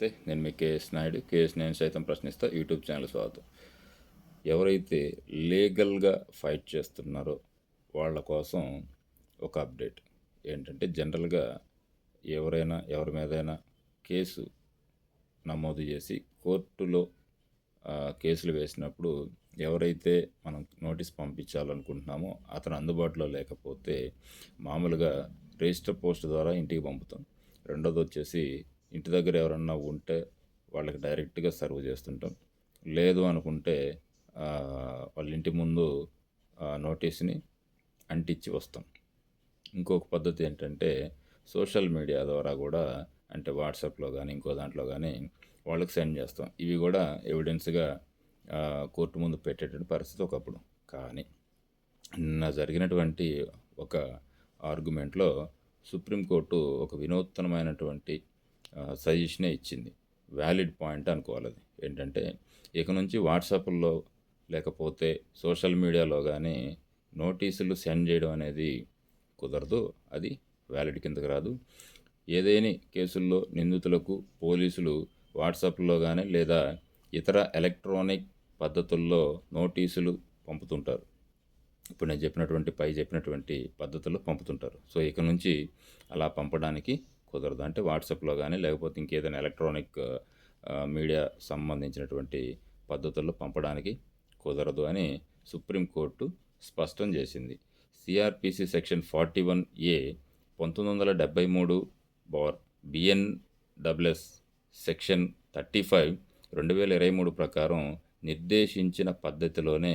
నమస్తే నేను మీ KS Naidu. KS నేను సైతం ప్రశ్నిస్తా. యూట్యూబ్ ఛానల్ స్వాగతం. ఎవరైతే లీగల్గా ఫైట్ చేస్తున్నారో వాళ్ళ కోసం ఒక అప్డేట్. ఏంటంటే జనరల్గా ఎవరైనా ఎవరి మీదైనా కేసు నమోదు చేసి కోర్టులో కేసులు వేసినప్పుడు ఎవరైతే మనం నోటీస్ పంపించాలనుకుంటున్నామో అతను అందుబాటులో లేకపోతే మామూలుగా రిజిస్టర్ పోస్ట్ ద్వారా ఇంటికి పంపుతాం. రెండోది వచ్చేసి ఇంటి దగ్గర ఎవరన్నా ఉంటే వాళ్ళకి డైరెక్ట్గా సర్వ్ చేస్తుంటాం. లేదు అనుకుంటే వాళ్ళ ఇంటి ముందు నోటీస్ని అంటించి వస్తాం. ఇంకొక పద్ధతి ఏంటంటే సోషల్ మీడియా ద్వారా కూడా అంటే వాట్సాప్లో కానీ ఇంకో దాంట్లో కానీ వాళ్ళకి సెండ్ చేస్తాం. ఇవి కూడా ఎవిడెన్స్గా కోర్టు ముందు పెట్టేటువంటి పరిస్థితి ఒకప్పుడు. కానీ నిన్న జరిగినటువంటి ఒక ఆర్గ్యుమెంట్లో సుప్రీంకోర్టు ఒక వినూత్నమైనటువంటి సజెషనే ఇచ్చింది. వ్యాలిడ్ పాయింట్ అనుకోవాలి అది. ఏంటంటే ఇక నుంచి వాట్సాప్లో లేకపోతే సోషల్ మీడియాలో కానీ నోటీసులు సెండ్ చేయడం అనేది కుదరదు. అది వ్యాలిడ్ కిందకు రాదు. ఏదేని కేసుల్లో నిందితులకు పోలీసులు వాట్సాప్లో కానీ లేదా ఇతర ఎలక్ట్రానిక్ పద్ధతుల్లో నోటీసులు పంపుతుంటారు. ఇప్పుడు నేను చెప్పినటువంటి పై చెప్పినటువంటి పద్ధతుల్లో పంపుతుంటారు. సో ఇక నుంచి అలా పంపడానికి కుదరదు. అంటే వాట్సాప్లో కానీ లేకపోతే ఇంకేదైనా ఎలక్ట్రానిక్ మీడియా సంబంధించినటువంటి పద్ధతుల్లో పంపడానికి కుదరదు అని సుప్రీంకోర్టు స్పష్టం చేసింది. CRPC section forty one A పంతొమ్మిది వందల డెబ్బై మూడు bar BNSS section thirty five రెండు వేల ఇరవై మూడు ప్రకారం నిర్దేశించిన పద్ధతిలోనే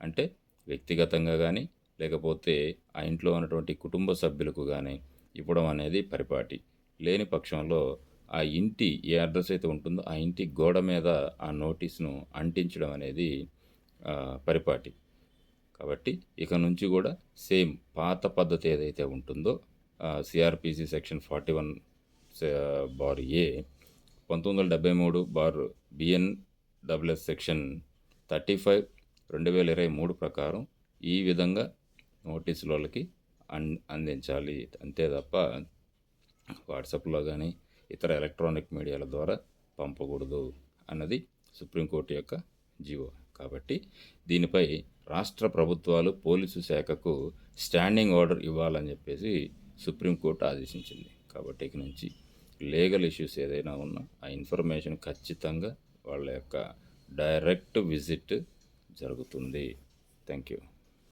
అంటే వ్యక్తిగతంగా కానీ లేకపోతే ఆ ఇంట్లో ఉన్నటువంటి కుటుంబ సభ్యులకు కానీ ఇవ్వడం అనేది పరిపాటి. లేని పక్షంలో ఆ ఇంటి ఏ అడ్రస్ అయితే ఉంటుందో ఆ ఇంటి గోడ మీద ఆ నోటీస్ను అంటించడం అనేది పరిపాటి. కాబట్టి ఇక నుంచి కూడా సేమ్ పాత పద్ధతి ఏదైతే ఉంటుందో CRPC section forty one bar A పంతొమ్మిది వందల డెబ్బై మూడు bar BNSS section thirty five రెండు వేల ఇరవై మూడు ప్రకారం ఈ విధంగా నోటీసులకి అన్ అందించాలి. అంతే తప్ప వాట్సాప్లో కానీ ఇతర ఎలక్ట్రానిక్ మీడియాల ద్వారా పంపకూడదు అన్నది సుప్రీంకోర్టు యొక్క జీవో. కాబట్టి దీనిపై రాష్ట్ర ప్రభుత్వాలు పోలీసు శాఖకు స్టాండింగ్ ఆర్డర్ ఇవ్వాలని చెప్పేసి సుప్రీంకోర్టు ఆదేశించింది. కాబట్టి ఇక నుంచి లీగల్ ఇష్యూస్ ఏదైనా ఉన్నా ఆ ఇన్ఫర్మేషన్ ఖచ్చితంగా వాళ్ళ యొక్క డైరెక్ట్ విజిట్ జరుగుతుంది. Thank you